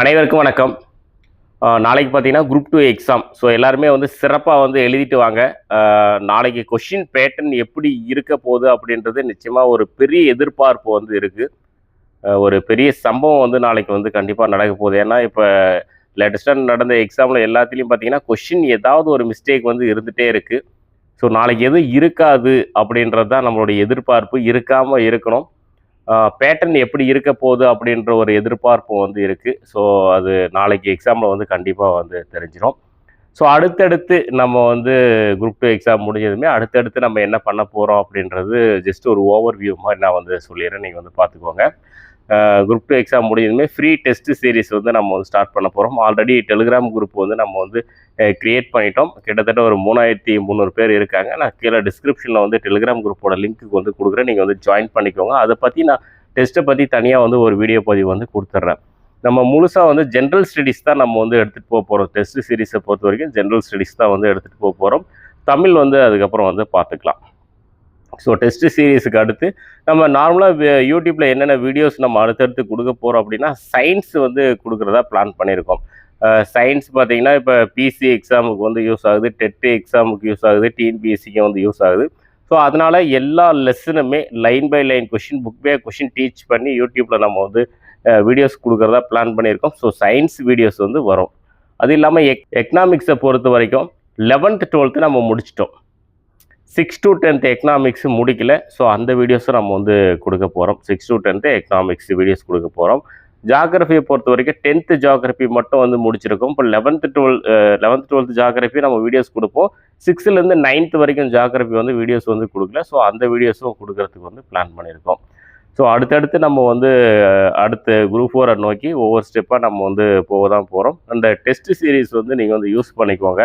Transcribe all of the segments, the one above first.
அனைவருக்கும் வணக்கம். நாளைக்கு பார்த்தீங்கன்னா குரூப் டூ எக்ஸாம் ஸோ எல்லாருமே வந்து சிறப்பாக வந்து எழுதிட்டு வாங்க. நாளைக்கு கொஷின் பேட்டர்ன் எப்படி இருக்க போகுது அப்படின்றது நிச்சயமாக ஒரு பெரிய எதிர்பார்ப்பு வந்து இருக்குது ஒரு பெரிய சம்பவம் வந்து நாளைக்கு வந்து கண்டிப்பாக நடக்க போகுது. ஏன்னா இப்போ லேட்டஸ்ட்டாக நடந்த எக்ஸாமில் எல்லாத்துலேயும் பார்த்தீங்கன்னா கொஷின் ஏதாவது ஒரு மிஸ்டேக் வந்து இருந்துகிட்டே இருக்குது ஸோ நாளைக்கு எதுவும் இருக்காது அப்படின்றது தான் நம்மளுடைய எதிர்பார்ப்பு. இருக்காமல் இருக்கணும். பேட்டர்ன் எப்படி இருக்க போகுது அப்படின்ற ஒரு எதிர்பார்ப்பு வந்து இருக்குது ஸோ அது நாளைக்கு எக்ஸாமில் வந்து கண்டிப்பாக வந்து தெரிஞ்சிடும் ஸோ அடுத்தடுத்து நம்ம வந்து குரூப் டூ எக்ஸாம் முடிஞ்சதுமே அடுத்தடுத்து நம்ம என்ன பண்ண போகிறோம் அப்படின்றது ஜஸ்ட் ஒரு ஓவர் வியூ மாதிரி நான் வந்து சொல்லிடுறேன். நீங்கள் வந்து பார்த்துக்கோங்க. குரூப் டூ எக்ஸாம் முடிஞ்சதுமே ஃப்ரீ டெஸ்ட் சீரிஸ் வந்து நம்ம வந்து ஸ்டார்ட் பண்ண போகிறோம் ஆல்ரெடி டெலிகிராம் குரூப் வந்து நம்ம வந்து க்ரியேட் பண்ணிட்டோம். கிட்டத்தட்ட ஒரு மூணாயிரத்தி முந்நூறு பேர் இருக்காங்க. நான் கீழே டிஸ்கிரிப்ஷனில் வந்து டெலிகிராம் குரூப்போட லிங்க்கு வந்து கொடுக்குறேன். நீங்கள் வந்து ஜாயின் பண்ணிக்கோங்க. அதை பற்றி நான் டெஸ்ட்டை பற்றி தனியாக வந்து ஒரு வீடியோ பதிவு வந்து கொடுத்துட்றேன். நம்ம முழுசாக வந்து ஜென்ரல் ஸ்டடீஸ் தான் நம்ம வந்து எடுத்துகிட்டு போக போகிறோம் டெஸ்ட் சீரிஸை பொறுத்த வரைக்கும் ஜென்ரல் ஸ்டடீஸ் தான் வந்து எடுத்துகிட்டு போக போகிறோம் தமிழ் வந்து அதுக்கப்புறம் வந்து பார்த்துக்கலாம். ஸோ டெஸ்ட் சீரீஸுக்கு அடுத்து நம்ம நார்மலாக யூடியூப்பில் என்னென்ன வீடியோஸ் நம்ம அடுத்தடுத்து கொடுக்க போகிறோம் அப்படின்னா சயின்ஸ் வந்து கொடுக்குறதா பிளான் பண்ணியிருக்கோம் சயின்ஸ் பார்த்தீங்கன்னா இப்போ பிசி எக்ஸாமுக்கு வந்து யூஸ் ஆகுது டெட்டு எக்ஸாமுக்கு யூஸ் ஆகுது டிஎன்பிஎஸ்சிக்கு வந்து யூஸ் ஆகுது. ஸோ அதனால் எல்லா லெசனுமே line by line question book by question teach பண்ணி யூடியூப்பில் நம்ம வந்து வீடியோஸ் கொடுக்குறதா பிளான் பண்ணியிருக்கோம் ஸோ சயின்ஸ் வீடியோஸ் வந்து வரும். அது இல்லாமல் எக் எக்கனாமிக்ஸை பொறுத்த வரைக்கும் லெவன்த்து டுவெல்த்து நம்ம முடிச்சிட்டோம். சிக்ஸ் டு டென்த் எக்கனாமிக்ஸ் முடிக்கல. ஸோ அந்த வீடியோஸும் நம்ம வந்து கொடுக்க போகிறோம் six to tenth economics videos கொடுக்க போகிறோம் ஜாகிரஃபியை பொறுத்த வரைக்கும் டென்த்து ஜாகிரஃபி மட்டும் வந்து முடிச்சிருக்கோம். இப்போ eleventh twelve eleventh twelfth geography நம்ம வீடியோஸ் கொடுப்போம். சிக்ஸ்த்துலேருந்து நைன்த் வரைக்கும் ஜாகிரஃபி வந்து வீடியோஸ் வந்து கொடுக்கல. ஸோ அந்த வீடியோஸும் கொடுக்கறதுக்கு வந்து பிளான் பண்ணியிருக்கோம். ஸோ அடுத்தடுத்து நம்ம வந்து அடுத்த குரூப் ஃபோரை நோக்கி ஒவ்வொரு ஸ்டெப்பாக நம்ம வந்து போக தான் போகிறோம் அந்த டெஸ்ட் சீரீஸ் வந்து நீங்கள் வந்து யூஸ் பண்ணிக்கோங்க.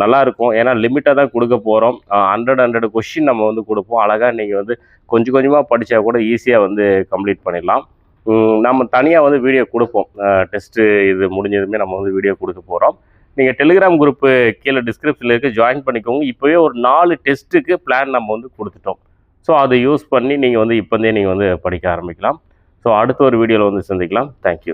நல்லாயிருக்கும். ஏன்னா லிமிட்டாக தான் கொடுக்க போகிறோம் ஹண்ட்ரட் ஹண்ட்ரட் கொஷின் நம்ம வந்து கொடுப்போம். அழகாக நீங்கள் வந்து கொஞ்சம் கொஞ்சமாக படித்தா கூட ஈஸியாக வந்து கம்ப்ளீட் பண்ணிடலாம். நம்ம தனியாக வந்து வீடியோ கொடுப்போம். டெஸ்ட்டு இது முடிஞ்சதுமே நம்ம வந்து வீடியோ கொடுக்க போகிறோம் நீங்கள் டெலிகிராம் குரூப்பு கீழே டிஸ்கிரிப்ஷனில் இருக்க. ஜாயின் பண்ணிக்கோங்க. இப்போவே ஒரு நாலு டெஸ்ட்டுக்கு பிளான் நம்ம வந்து கொடுத்துட்டோம். ஸோ அதை யூஸ் பண்ணி நீங்கள் வந்து இப்போந்தே நீங்கள் வந்து படிக்க ஆரம்பிக்கலாம். ஸோ அடுத்த ஒரு வீடியோவில் வந்து சந்திக்கலாம். தேங்க்யூ